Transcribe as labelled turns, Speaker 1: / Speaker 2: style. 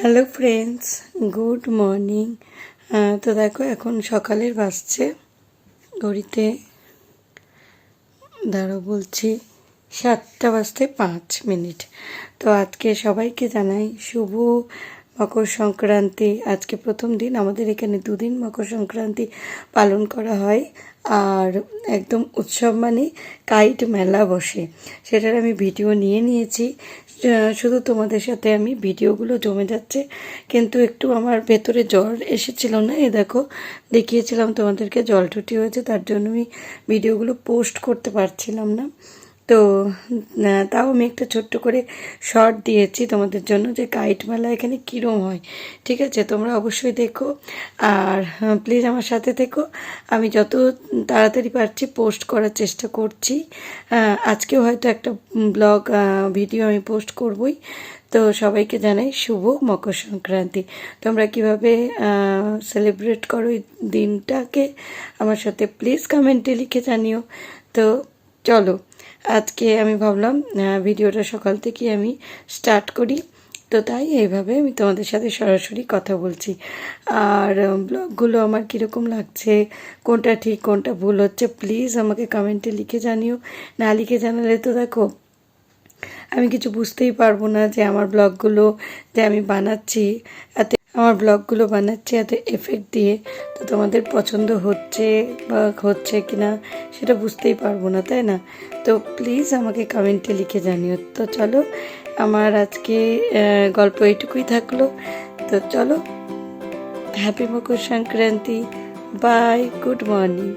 Speaker 1: Hello friends good morning তো দেখো, এখন সকালের বাসছে ঘড়িতে ধরো বলছি, সাতটা বাজতে পাঁচ মিনিট। তো আজকে সবাইকে জানাই শুভ মকর সংক্রান্তি, আজকে প্রথম দিন, আমাদের এখানে দুদিন মকর সংক্রান্তি পালন করা হয়। আর একদম উৎসব মানে কাইট মেলা বসে। সেটার আমি ভিডিও নিয়ে নিয়েছি। শুধু তোমাদের সাথে আমি ভিডিওগুলো জমে যাচ্ছে, কিন্তু একটু আমার ভেতরে জ্বর এসেছিল না এ দেখো, দেখিয়েছিলাম তোমাদেরকে, জল টুটি হয়েছে, তার জন্য আমি ভিডিওগুলো পোস্ট করতে পারছিলাম না। তো তাও আমি একটা ছোট্ট করে শর্ট দিয়েছি তোমাদের জন্য যে কাইট মেলা এখানে কীরম হয়, ঠিক আছে? তোমরা অবশ্যই দেখো। আর প্লিজ আমার সাথে থেকো। আমি যত তাড়াতাড়ি পারছি পোস্ট করার চেষ্টা করছি। আজকেও হয়তো একটা ব্লগ ভিডিও আমি পোস্ট করবই। তো সবাইকে জানাই শুভ মকর সংক্রান্তি। তোমরা কীভাবে সেলিব্রেট করো এই দিনটাকে, আমার সাথে প্লিজ কমেন্টে লিখে জানিও। তো চলো আজকে আমি ভাবলাম ভিডিওটা সকাল থেকে আমি স্টার্ট করি। তো তাই এইভাবে আমি তোমাদের সাথে সরাসরি কথা বলছি। আর ব্লগগুলো আমার কীরকম লাগছে, কোনটা ঠিক, কোনটা ভুল হচ্ছে প্লিজ আমাকে কমেন্টে লিখে জানিও। না লিখে জানালে তো দেখো, আমি কিছু বুঝতেই পারব না যে আমার ব্লগগুলো যে আমি বানাচ্ছি, এত আমার ব্লগগুলো বানাচ্ছি, এত এফেক্ট দিয়ে। তো তোমাদের পছন্দ হচ্ছে বা হচ্ছে কি না সেটা বুঝতেই পারব না, তাই না? তো প্লিজ আমাকে কমেন্টে লিখে জানিও। তো চলো, আমার আজকে গল্প এইটুকুই থাকল। তো চলো happy Makar Sankranti. Bye good morning